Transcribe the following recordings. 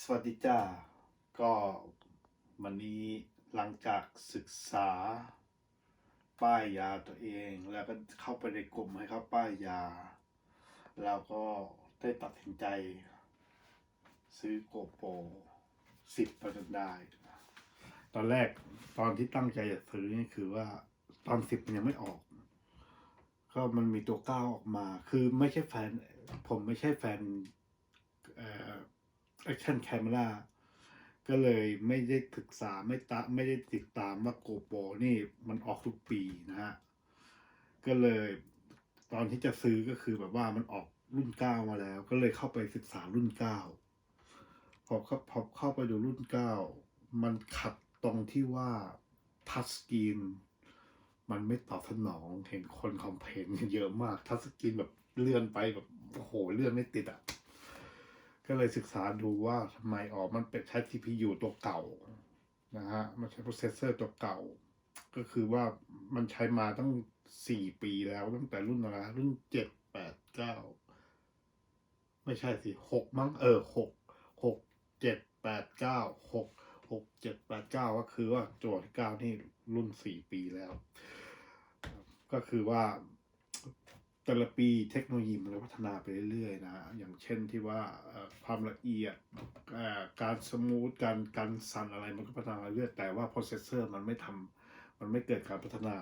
สวัสดีจ้า ก็วันนี้หลังจากศึกษา ป้ายยาตัวเอง แล้วก็เข้าไปในกลุ่มให้เขาป้ายยา แล้วก็ได้ตัดสินใจ ซื้อโกโปรสิบมาจนได้ ตอนแรกตอนที่ตั้งใจจะซื้อนี่คือว่าตอนสิบมันยังไม่ออก ก็มันมีตัวเก้าออกมา คือไม่ใช่แฟน ผมไม่ใช่แฟนเอ่อ action camera ก็เลยไม่ได้ศึกษาไม่ตาไม่ได้ติดตามว่าโกโปรนี่มันออกทุกปีนะฮะ ก็เลยตอนที่จะซื้อก็คือแบบว่ามันออกรุ่นเก้ามาแล้ว ก็เลยเข้าไปศึกษารุ่นเก้าพอเข้าพอเข้าไปดูรุ่นเก้ามันขัดตรงที่ว่าทัชสกรีนมันไม่ตอบสนองเห็นคนคอมเพลนเยอะมากทัชสกรีนแบบเลื่อนไปแบบโอ้โหเลื่อนไม่ติดอะ ก็เลยศึกษาดูว่าทำไมออกมันเป็นใช้ CPU ตัวเก่านะฮะมันใช้ processor ตัวเก่า ก็คือว่ามันใช้มาตั้งสี่ปีแล้วตั้งแต่รุ่นอะไรรุ่นเจ็ดแปดเก้าไม่ใช่สิหกมั้งเออหกหกเจ็ดแปดเก้าหกหกเจ็ดแปดเก้าก็คือว่าตัวที่เก้านี่รุ่นสี่ปีแล้ว ก็คือว่า แต่ละปีเทคโนโลยีมันก็พัฒนาไปเรื่อยๆนะ อย่างเช่นที่ว่าความละเอียดการสมูทการการสั่นอะไรมันก็พัฒนาเรื่อยแต่ว่า processor มันไม่ทำมันไม่เกิดการพัฒนา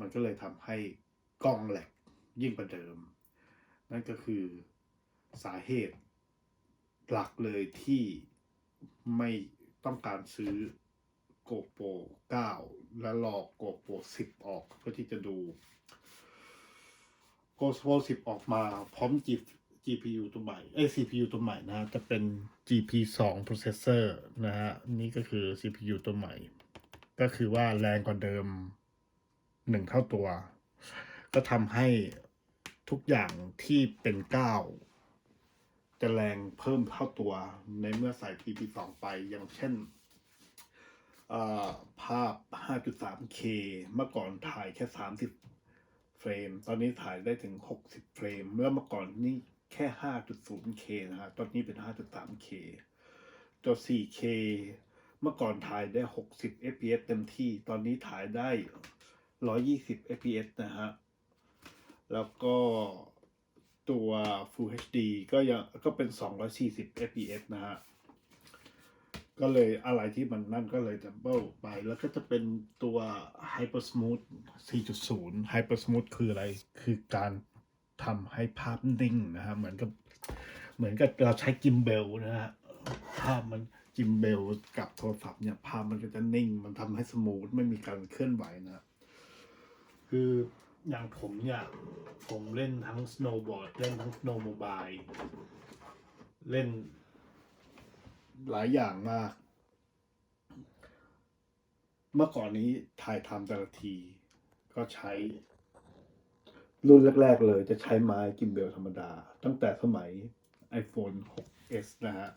มันก็เลยทำให้กล้องแหลกยิ่งกว่าเดิม นั่นก็คือสาเหตุหลักเลยที่ไม่ต้องการซื้อ GoPro 9 และรอ GoPro 10 ออกเพื่อที่จะดู GoPro 10 ออกมาพร้อม G GPU ตัวใหม่เอ้ CPU ตัวใหม่นะจะเป็น GP 2 processor นะฮะ นี่ก็คือ CPU ตัวใหม่ ก็คือว่าแรงกว่าเดิมหนึ่งเท่าตัว ก็ทำให้ทุกอย่างที่เป็น 9 จะแรงเพิ่มเท่าตัว ในเมื่อใส่ GP 2ไป อย่างเช่นภาพ 5.3K เมื่อก่อนถ่ายแค่ 30 เฟรม ตอนนี้ถ่ายได้ถึง 60 เฟรม เมื่อเมื่อก่อนนี่แค่ 5.0K นะฮะ ตอนนี้เป็น 5.3K ตัว 4K เมื่อก่อนถ่ายได้ 60 fps เต็มที่ ตอนนี้ถ่ายได้ 120 fps นะฮะ แล้วก็ตัว Full HD ก็ยังก็เป็น 240 fps นะฮะ ก็เลยอะไรที่มันนั่นก็เลยดับเบิลไป แล้วก็จะเป็นตัว Hyper Smooth 4.0 Hyper Smooth คืออะไร คือการทำให้ภาพนิ่งนะฮะ เหมือนกับเหมือนกับเราใช้กิมเบลนะฮะ ภาพมันกิมเบลกับโทรศัพท์เนี่ย ภาพมันก็จะนิ่ง มันทำให้สมูทไม่มีการเคลื่อนไหวนะ คืออย่างผมเนี่ยผมเล่นทั้ง snowboard เล่นทั้ง snowmobile เล่น หลายอย่างมาก เมื่อก่อนนี้ถ่ายทำแต่ละที ก็ใช้ รุ่นแรก ๆ เลยจะใช้ไม้กิมเบลธรรมดา ตั้งแต่สมัย iPhone 6s นะฮะ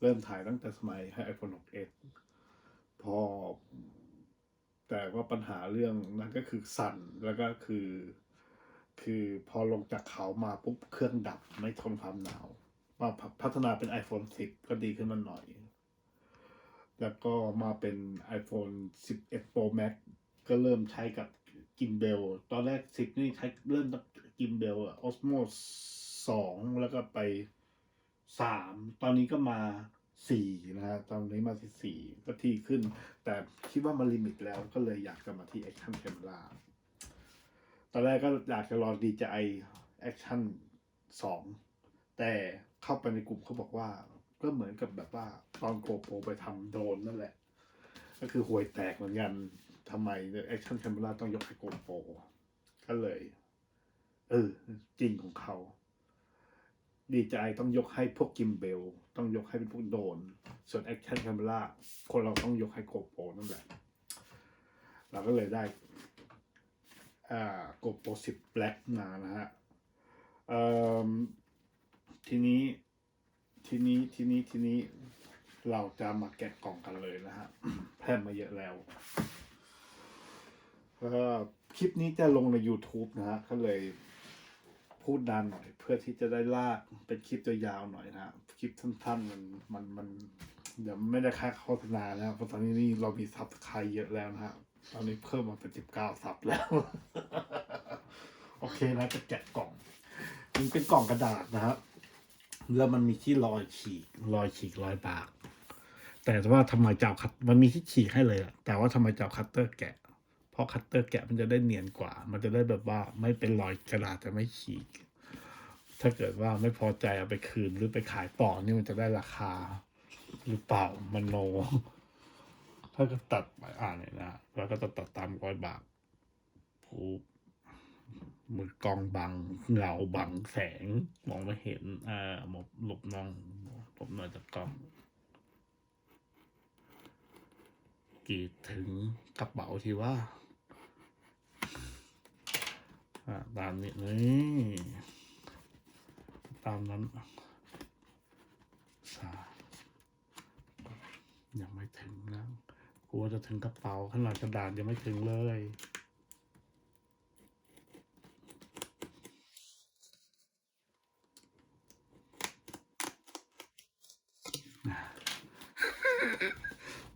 เริ่มถ่ายตั้งแต่สมัยให้ iPhone 6s พอ แต่ว่าปัญหาเรื่องนั้นก็คือสั่นแล้วก็คือ คือพอลงจากเขามาปุ๊บเครื่องดับไม่ทนความหนาว มาพัฒนาเป็น iPhone 10 ก็ดีขึ้นมาหน่อย แล้วก็มาเป็น iPhone 11 Pro Max ก็เริ่มใช้กับกิมเบล ตอนแรก 10 นี่ใช้เริ่มจากกิมเบลออ Osmo 2แล้วก็ไป3ตอนนี้ก็มา4นะฮะตอนนี้มาที่4ก็ทีขึ้น แต่คิดว่ามันลิมิตแล้วก็เลยอยากจะมาที่ Action Camera ตอนแรกก็อยากจะรอ DJI Action 2แต่ เข้าไปในกลุ่มเขาบอกว่า ก็เหมือนกับแบบว่า ตอนโกโปรไปทำโดนนั่นแหละ ก็คือห่วยแตกเหมือนกันทำไมแอคชั่นแคม e ราต้องยกให้โกโปรก็เลย เออ จริงของเขา ดีใจต้องยกให้พวกกิมเบล ต้องยกให้เป็นพวกโดน ส่วนแอคชั่นแคม e ราคนเราต้องยกให้โกโปรนั่นแหละ เราก็เลยได้อ่าโกโปร10 Black มานะฮะเออ ทีนี้ทีนี้ทีนี้ทีนี้เราจะมาแกะกล่องกันเลยนะฮะแพร่มาเยอะแล้วคลิปนี้จะลงใน YouTube นะฮะก็เลยพูดนานหน่อย เพื่อที่จะได้ลากเป็นคลิปตัวยาวหน่อยนะคลิปลิปสั้นๆมันมันมันเดี๋ยวไม่ได้ค่าโฆษณาแล้วเพราะตอนนี้นี่เรามีซับสไครเยอะแล้วนะฮะตอนนี้เพิ่มมาเป็นสิบเก้าซับแล้ว โอเคนะจะแกะกล่องมันเป็นกล่องกระดาษนะครับ แล้วมันมีที่รอยฉีกรอยฉีกรอยบาก แต่ว่าทำไมจะเอาคัตมันมีที่ฉีกให้เลยอะแต่ว่าทำไมจะเอาคัตเตอร์แกะ เพราะคัตเตอร์แกะมันจะได้เนียนกว่า มันจะได้แบบว่าไม่เป็นรอยกระดาษจะไม่ฉีก ถ้าเกิดว่าไม่พอใจเอาไปคืนหรือไปขายต่อนี่มันจะได้ราคา หรือเปล่ามันโน ถ้าก็ตัดไปอ่านเนี่ยนะแล้วก็จะตัดตามรอยบากผู มือกองบังเงาบังแสง มองไม่เห็น อ่าหมบหลบน้องหลบหน่อยจากกล้องกีดถึงกระเป๋าที่ว่าอ่าตามนี้นี่ตามนั้นสายังไม่ถึงนะกลัวจะถึงกระเป๋าขนาดกระดาษยังไม่ถึงเลย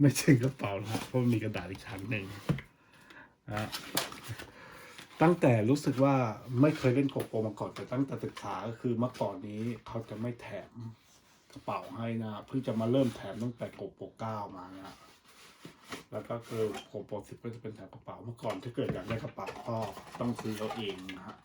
ไม่ถึงกระเป๋านะเพราะมีกระดาษอีกชั้นหนึ่งนะตั้งแต่รู้สึกว่าไม่เคยเล่นโกโปมาก่อนแต่ตั้งแต่ศึกษาก็คือเมื่อก่อนนี้เขาจะไม่แถมกระเป๋าให้นะเพิ่งจะมาเริ่มแถมตั้งแต่โกโปเก้ามานะแล้วก็คือโกโปสิบก็จะเป็นแถมกระเป๋าเมื่อก่อนถ้าเกิดอยากได้กระเป๋าก็ต้องซื้อเอาเองนะฮะ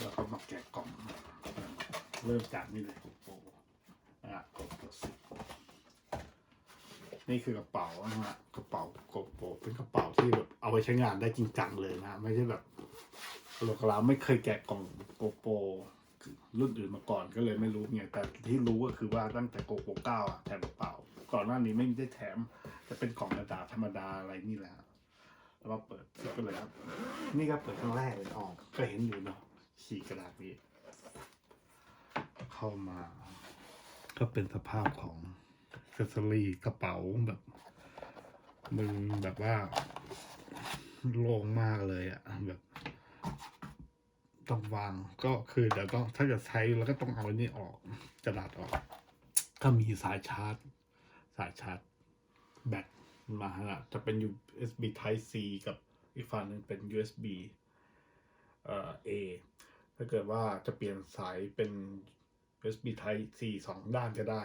แล้วก็มาแกะกล่องเริ่มจากนี่เลยโกโปรนะโกโปรสิบ นี่คือกระเป๋านะฮะกระเป๋าโกโปเป็นกระเป๋าที่แบบเอาไปใช้งานได้จริงจังเลยนะ ไม่ใช่แบบโลกลาไม่เคยแกะกล่องโกโปรรุ่นอื่นมาก่อนก็เลยไม่รู้ไงแต่ที่รู้ก็คือว่าตั้งแต่โกโปเก้าอะแถมกระเป๋า ก่อนหน้านี้ไม่ได้แถมจะเป็นกล่องกระดาษธรรมดาอะไรนี่แหละแล้วมาเปิดซิปไปเลยครับนี่ก็เปิดครั้งแรกเลยออกก็เห็นอยู่เนาะฉีกกระดาษนี้ เข้ามา ก็เป็นสภาพของ ซสซอรี่กระเป๋าแบบมึงแบบว่าโล่งมากเลยอะแบบต้องวางก็คือเดี๋ยวต้องถ้าจะใช้แล้วก็ต้องเอาอันนี้ออกกระดาษออก ก็มีสายชาร์จ สายชาร์จ แบตมาฮะจะเป็น USB Type C กับอีกฝั่งหนึ่งเป็น USB เอ่อ A ถ้าเกิดว่าจะเปลี่ยนสายเป็น USB Type C สองด้านก็ได้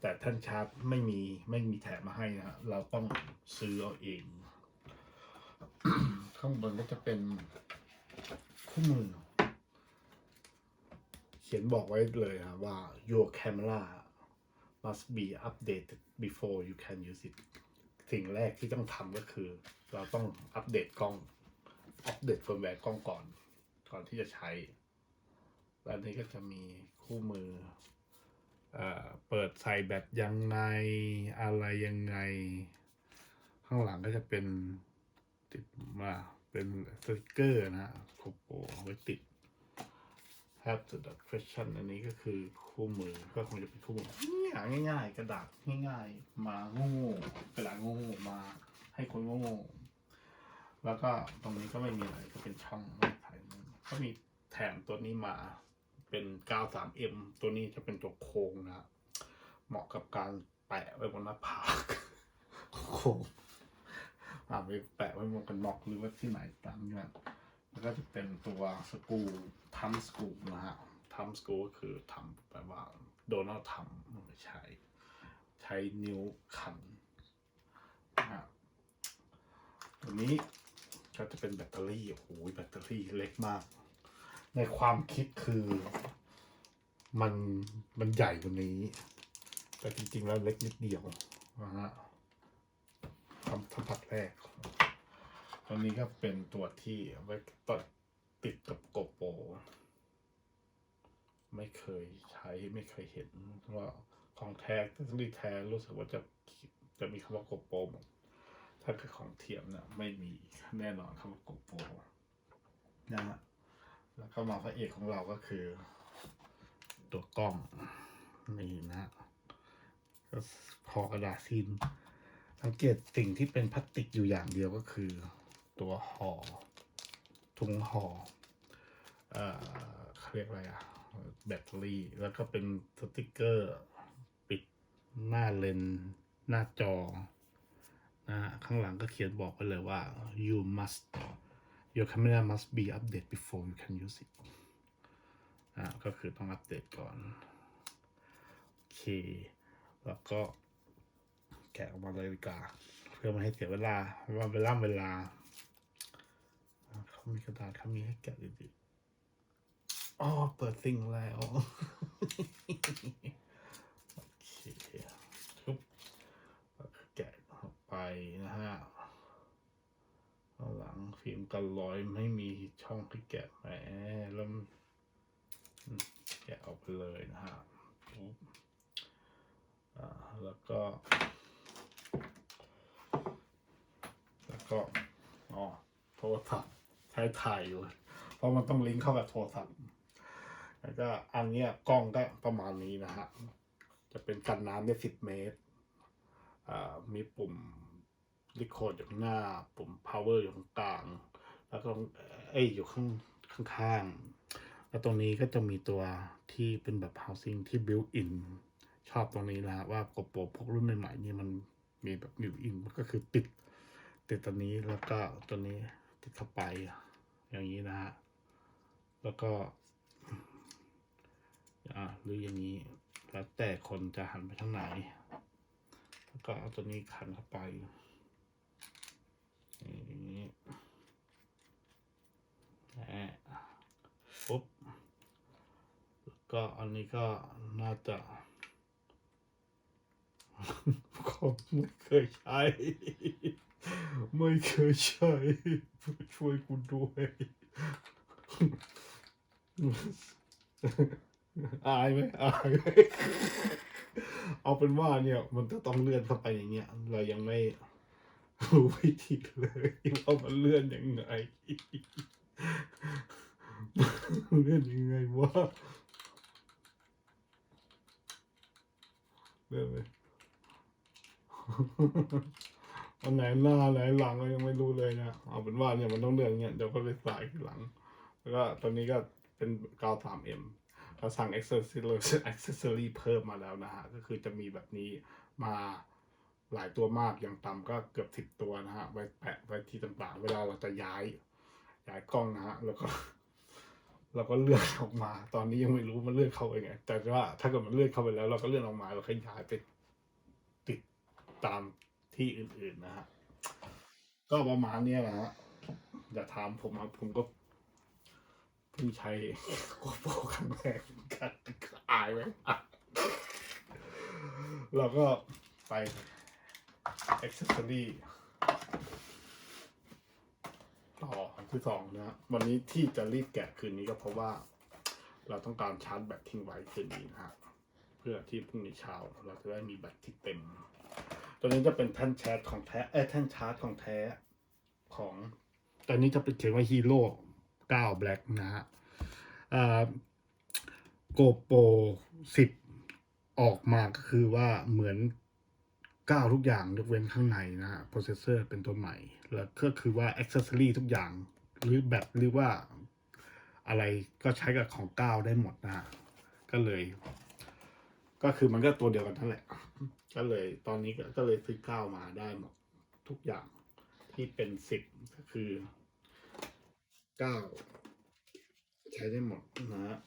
แต่ท่านชาร์จไม่มีไม่มีแถมมาให้นะฮะเราต้องซื้อเอาเอง ข้างบนก็จะเป็นคู่มือ เขียนบอกไว้เลยนะว่า your camera must be updated before you can use it สิ่งแรกที่ต้องทำก็คือ เราต้องอัปเดตกล้อง อัปเดตเฟิร์มแวร์กล้องก่อน ก่อนที่จะใช้ แล้วอันนี้ก็จะมีคู่มือ เปิดใส่แบตยังไงอะไรยังไง ข้างหลังก็จะเป็นติดมาเป็นสติกเกอร์นะฮะโคโปไว้ติด have to the question อันนี้ก็คือคู่มือก็คงจะเป็นคู่มือเนี่ยง่ายๆกระดาษง่ายๆ มาโง่ๆกระดาษโง่ๆมาให้คนโง่ๆแล้วก็ตรงนี้ก็ไม่มีอะไรก็เป็นช่องไว้ถ่ายก็มีแถมตัวนี้มา เป็น 93M ตัวนี้จะเป็นตัวโค้งนะเหมาะกับการแปะไว้บนหน้าผากโค้งอ่าไปแปะไว้บนกันน็อกหรือว่าที่ไหนตามนี้แล้วก็จะเป็นตัวสกรูทัมสกรูนะฮะทัมสกรูก็คือทำแปลว่าโดนัลด์ทำไม่ใช่ใช้นิ้วขันนะฮะตัวนี้ก็จะเป็นแบตเตอรี่โอ้โหแบตเตอรี่เล็กมาก ในความคิดคือ มันมันใหญ่กว่านี้ แต่จริง ๆ แล้วเล็กนิดเดียวนะฮะคำสัมผัสแรกตรงนี้ก็เป็นตัวที่ไว้ตัดติดกับโกโปรไม่เคยใช้ไม่เคยเห็นว่าของแท้ที่รีแท้รู้สึกว่าจะจะมีคำว่าโกโปรถ้าคือของเทียมเนี่ยไม่มีแน่นอนคำว่าโกโปรนะฮะ แล้วก็มาพระเอกของเราก็คือ ตัวกล้องนี่นะก็พอกระดาษซินสังเกตสิ่งที่เป็นพลาสติกอยู่อย่างเดียวก็คือ ตัวห่อถุงห่อเอ่อเขาเรียกอะไรอะแบตเตอรี่ แล้วก็เป็นสติกเกอร์ ปิดหน้าเลนส์หน้าจอนะฮะข้างหลังก็เขียนบอกไว้เลยว่า you must your camera must be updated before you can use it อ่าก็คือต้องอัปเดตก่อน โอเค แล้วก็แกะออกมาเลยดีกว่าเพื่อไม่ให้เสียเวลาว่าเวลาเวลาเขามีกระดาษเขามีให้แกะดีๆอ๋อเปิดซิงแล้วโอเคทุบแกะออกไปนะฮะ หลังฟิล์มกันรอยไม่มีช่องให้แกะแหมแล้วแกะออกไปเลยนะฮะปุ๊บอ่าแล้วก็ แล้วก็ อ๋อ โทรศัพท์ใช้ถ่ายอยู่ เพราะมันต้องลิงก์เข้ากับโทรศัพท์ แล้วก็อันเนี้ยกล้องก็ประมาณนี้นะฮะ จะเป็นกันน้ำได้สิบเมตรอ่ามีปุ่ม รีโคดอยู่ข้างหน้า ปุ่ม power อยู่ข้างกลาง แล้วก็เอ้ยอยู่ข้างข้างๆแล้วตรงนี้ก็จะมีตัวที่เป็นแบบ housing ที่ built in ชอบตรงนี้นะฮะว่า GoPro พวกรุ่นใหม่ๆนี่มันมีแบบ built in ก็คือติด ติดตัวนี้แล้วก็ตัวนี้ติดเข้าไปอย่างนี้นะฮะ แล้วก็อ่าหรืออย่างนี้แล้วแต่คนจะหันไปทางไหน แล้วก็เอาตัวนี้ขันเข้าไป ปุ๊บก็อันนี้ก็น่าจะผมไม่เคยใช้ ไม่เคยใช้ช่วยกูด้วยอายไหมอายไหมเอาเป็นว่าเนี่ย มันจะต้องเลื่อนเข้าไปอย่างเงี้ย เรายังไม่ รู้วิธีเลยว่ามันเลื่อนยังไงเลื่อนยังไงวะเลื่อนไปอันไหนหน้าไหนหลังก็ยังไม่รู้เลยนะเอาเป็นว่าเนี่ยมันต้องเลื่อกเนี่ยเดี๋ยวก็ไปสายทีหลัง แล้วก็ตอนนี้ก็เป็นกาว 3M เอ็มเราสั่ง accessory accessory เพิ่มมาแล้วนะฮะ ก็คือจะมีแบบนี้มา หลายตัวมากอย่างต่ำก็เกือบสิบตัวนะฮะไว้แปะไว้ที่ต่างๆ เวลาเราจะย้ายย้ายกล้องนะฮะแล้วก็เราก็เลื่อนออกมา ตอนนี้ยังไม่รู้มันเลื่อนเข้าไปไง แต่ว่าถ้าเกิดมันเลื่อนเข้าไปแล้ว เราก็เลื่อนออกมาเราก็ย้ายไปติดตามที่อื่นๆนะฮะก็ประมาณนี้ยนะฮะอย่าถามผมครับผมก็เพิ่งใช้โกโปรครั้งแรกกันอายไหมเราก็ไป accessory ต่ออันที่สองนะวันนี้ที่จะรีบแกะคืนนี้ก็เพราะว่า เราต้องการชาร์จแบตทิ้งไว้คืนนี้นะฮะเพื่อที่พรุ่งนี้เช้าเราจะได้มีแบตที่เต็ม ตัวนี้จะเป็นแท่นชาร์จของแท้เอ้แท่นชาร์จของแท้ของตัวนี้จะเป็นเขียนว่าฮีโร่9 Black นะฮะโกโปร10ออกมาก็คือว่าเหมือน 9ทุกอย่างยกเว้นข้างในนะฮะโปรเซสเซอร์เป็นตัวใหม่ แล้วก็คือว่าอ c เซสซอรีทุกอย่าง หรือแบตหรือว่าอะไรก็ใช้กับของ9ได้หมดนะฮะ ก็เลย ก็คือมันก็ตัวเดียวกันทั้งแหละ ก็เลยตอนนี้ก็เลยซื้อก้ามาได้หมดทุกอย่างที่เป็นสิบก็คือเก้าใช้ได้หมดนะฮะ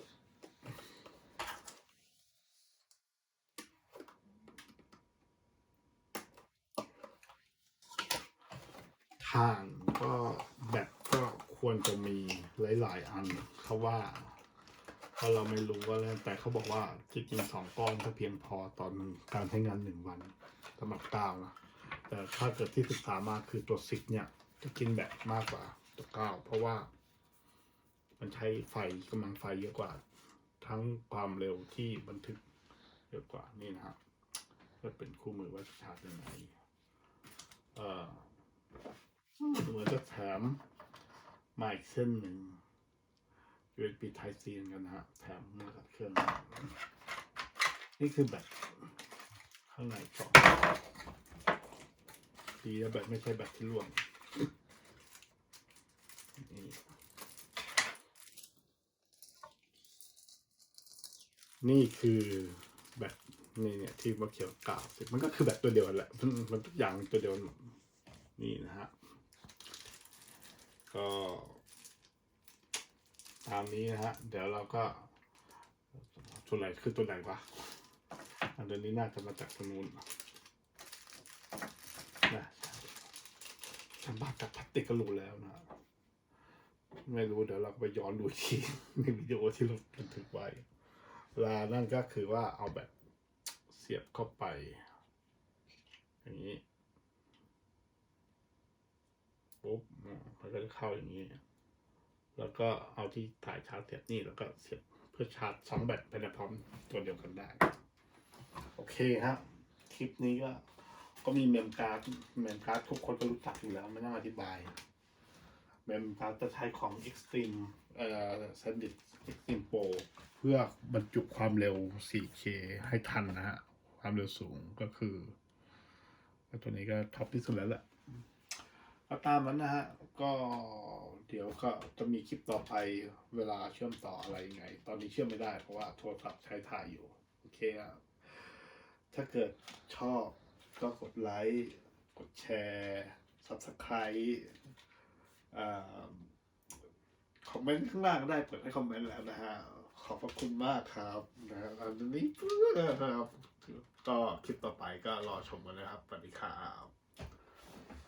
ทางก็แบตก็ควรจะมีหลาย ๆ อันเขาว่าเพราะเราไม่รู้ว่าแล้วแต่เขาบอกว่าจริงสองก้อนก็เพียงพอตอนการใช้งานหนึ่งวันสำหรับเก้านะแต่ถ้าเกิดที่ศึกษามาคือตัวสิบเนี่ยจะกินแบตมากกว่าตัวเก้าเพราะว่า มันใช้ไฟกำลังไฟเยอะกว่า ทั้งความเร็วที่บันทึกเยอะกว่านี่นะครับก็เป็นคู่มือว่าจะชาร์จยังไงเอ่อ เหมือนจะแถมมาอีกเส้นหนึ่ง USB Type C เหมือนกันนะฮะ แถมมากับเครื่อง นี่คือแบตข้างในกล่องดีนะแบตไม่ใช่แบตที่ร่วงนี่นี่คือแบตนี่เนี่ยที่มาเขียวกาวสิมันก็คือแบตตัวเดียวแหละมันมันทุกอย่างตัวเดียวหมดนี่นะฮะ ก็ ตามนี้นะฮะ เดี๋ยวเราก็ตัวไหนคือตัวไหนวะอันนี้น่าจะมาจากตรงนู้นนะฉันบ้าจากพลาสติกก็รู้แล้วนะ ไม่รู้เดี๋ยวเราไปย้อนดูอีกทีในวิดีโอที่เราบันทึกไว้ลานั่นก็คือว่าเอาแบบเสียบเข้าไป อย่างนี้ ปุ๊บมันก็จะเข้าอย่างนี้ แล้วก็เอาที่ถ่ายชาร์จเสียบนี่แล้วก็เสียบเพื่อชาร์จสองแบตไปในพร้อมตัวเดียวกันได้ โอเคครับ คลิปนี้ก็ ก็มีเมมการ์ดเมมการ์ดทุกคนก็รู้จักอยู่แล้วไม่ต้องอธิบาย เมมการ์ดจะใช้ของ Extreme เอ่อ SanDisk Extreme Pro เพื่อบรรจุความเร็ว 4K ให้ทันนะฮะ ความเร็วสูงก็คือตัวนี้ก็ท็อปที่สุดแล้วแหละ ก็ตามนั้นนะฮะ ก็เดี๋ยวก็จะมีคลิปต่อไปเวลาเชื่อมต่ออะไรยังไง ตอนนี้เชื่อมไม่ได้เพราะว่าโทรศัพท์ใช้ถ่ายอยู่ โอเคครับถ้าเกิดชอบก็กดไลค์ กดแชร์ Subscribe อคอมเมนต์ข้างล่างได้เปิดให้คอมเมนต์แล้วนะฮะ ขอบพระคุณมากครับนะฮะอันนี้เพื่อครับ ก็คลิปต่อไปก็รอชมกันนะครับสวัสดีครับ